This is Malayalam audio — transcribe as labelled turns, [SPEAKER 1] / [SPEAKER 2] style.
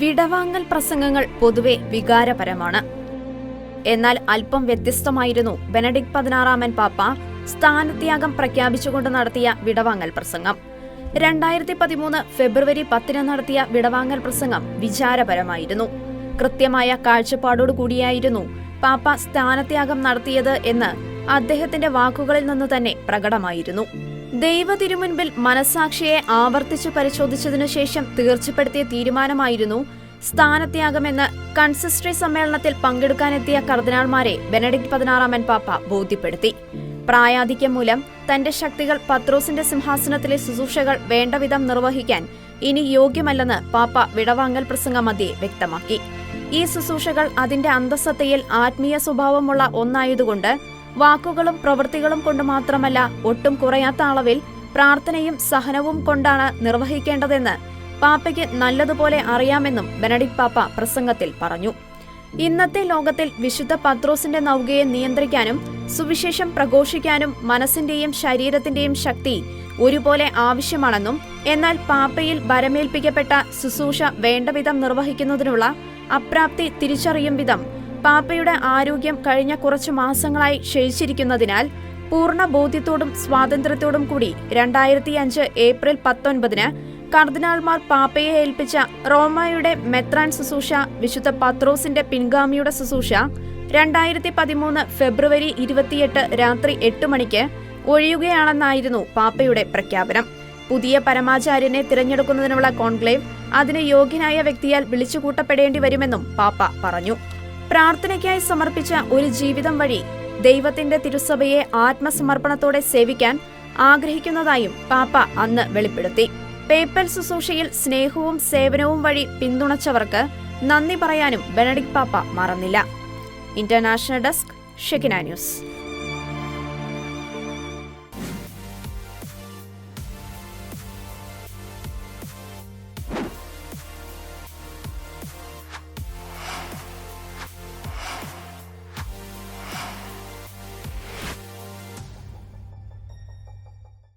[SPEAKER 1] വിടവാങ്ങൽ പ്രസംഗങ്ങൾ പൊതുവെ വികാരപരമാണ്. എന്നാൽ അല്പം വ്യത്യസ്തമായിരുന്നു ബെനഡിക്ട് പതിനാറാമൻ പാപ്പ സ്ഥാനത്യാഗം പ്രഖ്യാപിച്ചുകൊണ്ട് നടത്തിയ വിടവാങ്ങൽ പ്രസംഗം. രണ്ടായിരത്തി പതിമൂന്ന് ഫെബ്രുവരി പത്തിന് നടത്തിയ വിടവാങ്ങൽ പ്രസംഗം വിചാരപരമായിരുന്നു. കൃത്യമായ കാഴ്ചപ്പാടോടു കൂടിയായിരുന്നു പാപ്പ സ്ഥാനത്യാഗം നടത്തിയത് എന്ന് അദ്ദേഹത്തിന്റെ വാക്കുകളിൽ നിന്ന് തന്നെ പ്രകടമായിരുന്നു. ദൈവ തിരുമുൻപിൽ മനസാക്ഷിയെ ആവർത്തിച്ചു പരിശോധിച്ചതിനു ശേഷം തീർച്ചപ്പെടുത്തിയ തീരുമാനമായിരുന്നു സ്ഥാനത്യാഗമെന്ന് കൺസിസ്റ്ററി സമ്മേളനത്തിൽ പങ്കെടുക്കാനെത്തിയ കർദിനാൾമാരെ ബെനഡിക്ട് പതിനാറാമൻ പാപ്പ ബോധ്യപ്പെടുത്തി. പ്രായാധിക്യം മൂലം തന്റെ ശക്തികൾ പത്രോസിന്റെ സിംഹാസനത്തിലെ ശുശ്രൂഷകൾ വേണ്ടവിധം നിർവഹിക്കാൻ ഇനി യോഗ്യമല്ലെന്ന് പാപ്പ വിടവാങ്ങൽ പ്രസംഗ മധ്യേ വ്യക്തമാക്കി. ഈ ശുശ്രൂഷകൾ അതിന്റെ അന്തസ്സത്തയിൽ ആത്മീയ സ്വഭാവമുള്ള ഒന്നായതുകൊണ്ട് വാക്കുകളും പ്രവൃത്തികളും കൊണ്ട് മാത്രമല്ല ഒട്ടും കുറയാത്ത അളവിൽ പ്രാർത്ഥനയും സഹനവും കൊണ്ടാണ് നിർവഹിക്കേണ്ടതെന്ന് പാപ്പയ്ക്ക് നല്ലതുപോലെ അറിയാമെന്നും ബെനഡിക് പാപ്പ പ്രസംഗത്തിൽ പറഞ്ഞു. ഇന്നത്തെ ലോകത്തിൽ വിശുദ്ധ പത്രോസിന്റെ നൗകയെ നിയന്ത്രിക്കാനും സുവിശേഷം പ്രഘോഷിക്കാനും മനസ്സിന്റെയും ശരീരത്തിന്റെയും ശക്തി ഒരുപോലെ ആവശ്യമാണെന്നും എന്നാൽ പാപ്പയിൽ വരമേൽപ്പിക്കപ്പെട്ട ശുശ്രൂഷ വേണ്ടവിധം നിർവഹിക്കുന്നതിനുള്ള അപ്രാപ്തി തിരിച്ചറിയും വിധം പാപ്പയുടെ ആരോഗ്യം കഴിഞ്ഞ കുറച്ച് മാസങ്ങളായി ക്ഷയിച്ചിരിക്കുന്നതിനാൽ പൂർണ ബോധ്യത്തോടും സ്വാതന്ത്ര്യത്തോടും കൂടി രണ്ടായിരത്തി അഞ്ച് ഏപ്രിൽ പത്തൊൻപതിന് കർദിനാൾമാർ പാപ്പയെ ഏൽപ്പിച്ച റോമയുടെ മെത്രാൻ ശുശ്രൂഷ വിശുദ്ധ പത്രോസിന്റെ പിൻഗാമിയുടെ ശുശ്രൂഷ രണ്ടായിരത്തി പതിമൂന്ന് ഫെബ്രുവരി ഇരുപത്തിയെട്ട് രാത്രി എട്ട് മണിക്ക് ഒഴിയുകയാണെന്നായിരുന്നു പാപ്പയുടെ പ്രഖ്യാപനം. പുതിയ പരമാചാര്യനെ തിരഞ്ഞെടുക്കുന്നതിനുള്ള കോൺക്ലേവ് അതിന് യോഗ്യനായ വ്യക്തിയാൽ വിളിച്ചുകൂട്ടപ്പെടേണ്ടി വരുമെന്നും പാപ്പ പറഞ്ഞു. പ്രാർത്ഥനയ്ക്കായി സമർപ്പിച്ച ഒരു ജീവിതം വഴി ദൈവത്തിന്റെ തിരുസഭയെ ആത്മസമർപ്പണത്തോടെ സേവിക്കാൻ ആഗ്രഹിക്കുന്നതായും പാപ്പ അന്ന് വെളിപ്പെടുത്തി. പേപ്പൽ ശുശ്രൂഷയിൽ സ്നേഹവും സേവനവും വഴി പിന്തുണച്ചവർക്ക് നന്ദി പറയാനും ബെനഡിക് പാപ്പ മറന്നില്ല. International desk Shekinah news.